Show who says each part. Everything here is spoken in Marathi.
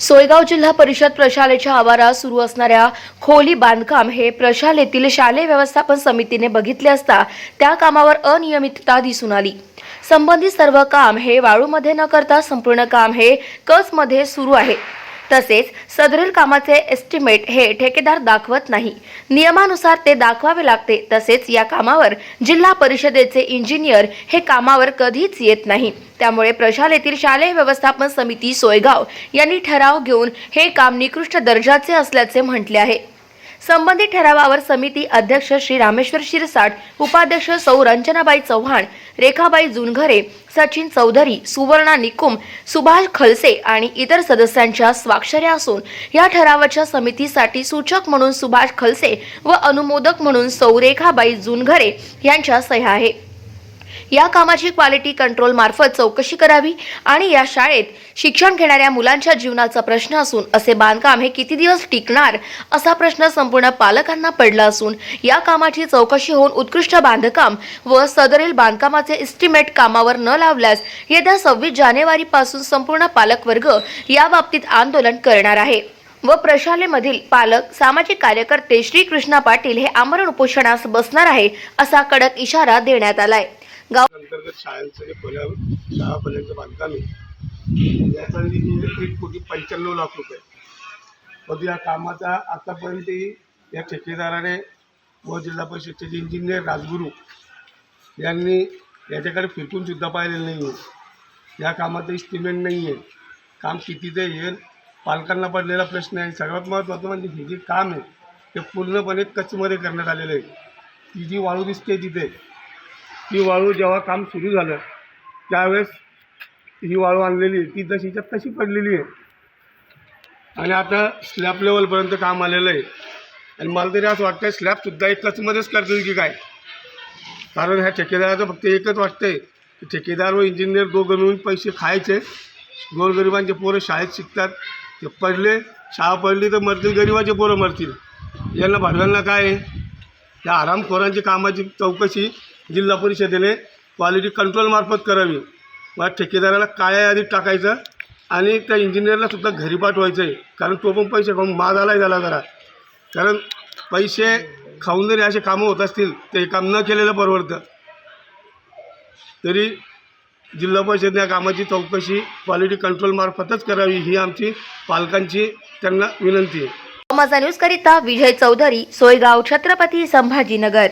Speaker 1: सोयगाव जिल्हा परिषद प्रशालेच्या आवारात सुरू असणाऱ्या खोली बांधकाम हे प्रशालेतील शालेय व्यवस्थापन समितीने बघितले असता त्या कामावर अनियमितता दिसून आली. संबंधित सर्व काम हे वाळूमध्ये न करता संपूर्ण काम हे कचमध्ये सुरू आहे. तसेच सदरील कामाचे एस्टिमेट हे ठेकेदार दाखवत नाही. नियमानुसार ते दाखवावे लागते. तसेच या कामावर जिल्हा परिषदेचे इंजिनियर हे कामावर कधीच येत नाही. त्यामुळे प्रशालेतील शालेय व्यवस्थापन समिती सोयगाव यांनी ठराव घेऊन हे काम निकृष्ट दर्जाचे असल्याचे म्हटले आहे. संबंधित ठरावावर समिती अध्यक्ष श्री रामेश्वर शिरसाट उपाध्यक्ष सौ रंजनाबाई चव्हाण रेखाबाई जुनघरे सचिन चौधरी सुवर्णा निकुम सुभाष खलसे आणि इतर सदस्यांच्या स्वाक्षऱ्या असून या ठरावाच्या समितीसाठी सूचक म्हणून सुभाष खलसे व अनुमोदक म्हणून सौरेखाबाई जुनघरे यांच्या सह्या आहे या कामाची क्वालिटी कंट्रोल मार्फत चौकशी करावी आणि या शाळेत शिक्षण घेणाऱ्या मुलांच्या जीवनाचा प्रश्न असून असे बांधकाम हे किती दिवस टिकणार असा प्रश्न संपूर्ण पालकांना पडला असून या कामाची चौकशी होऊन उत्कृष्ट बांधकाम व सदरील बांधकामाचे इस्टिमेट कामावर न लावल्यास येत्या सव्वीस जानेवारी पासून संपूर्ण पालकवर्ग या बाबतीत आंदोलन करणार आहे. व प्रशालेमधील पालक सामाजिक कार्यकर्ते श्रीकृष्णा पाटील हे आमरण उपोषणास बसणार आहे असा कडक इशारा देण्यात आलाय. गाव
Speaker 2: अंतर्गत शाळांचं जे खोल्या शाळा खोल्यांचं बांधकाम आहे. याचा निधी म्हणजे एक कोटी पंच्याण्णव लाख रुपये. मग या कामाचा आतापर्यंत या ठेकेदाराने व जिल्हा परिषदचे इंजिनियर राजगुरू यांनी याच्याकडे फिरकून सुद्धा पाहिलेलं नाही आहे. या कामाचं इस्टिमेट नाही आहे. काम कितीचं येईल? पालकांना पडलेला प्रश्न आहे. सगळ्यात महत्त्वाचं म्हणजे हे जे काम आहे ते पूर्णपणे कचमध्ये करण्यात आलेलं आहे. ती जी वाळू दिसते तिथे ती वाळू जेव्हा काम सुरू झालं त्यावेळेस ही वाळू आणलेली आहे. ती जशीच्या तशी पडलेली आहे. आणि आता स्लॅब लेवलपर्यंत काम आलेलं आहे. आणि मला तरी असं वाटतं स्लॅबसुद्धा एकचमध्येच करतील की काय? कारण ह्या ठेकेदाराचं फक्त एकच वाटतंय की ठेकेदार व इंजिनियर दोघं मिळून पैसे खायचे. गोरगरिबांचे पोरं शाळेत शिकतात. ते पडले शाळा पडली तर मरतील गरिबाचे पोरं मरतील. यांना भाडव्यांना काय? आहे या आरामखोरांची कामाची चौकशी जिल्हा परिषदेने क्वालिटी कंट्रोलमार्फत करावी. व ठेकेदाराला काळ्या यादीत टाकायचं आणि त्या इंजिनियरला सुद्धा घरी पाठवायचं आहे कारण तो पण पैसे खाऊन बाद आलाय झाला जरा. कारण पैसे खाऊन जरी असे कामं होत असतील ते काम न केलेलं परवडतं. तरी जिल्हा परिषदेने या कामाची चौकशी क्वालिटी कंट्रोलमार्फतच करावी ही आमची पालकांची त्यांना विनंती आहे.
Speaker 1: न्यूज करिता विजय चौधरी सोयगाव छत्रपती संभाजीनगर.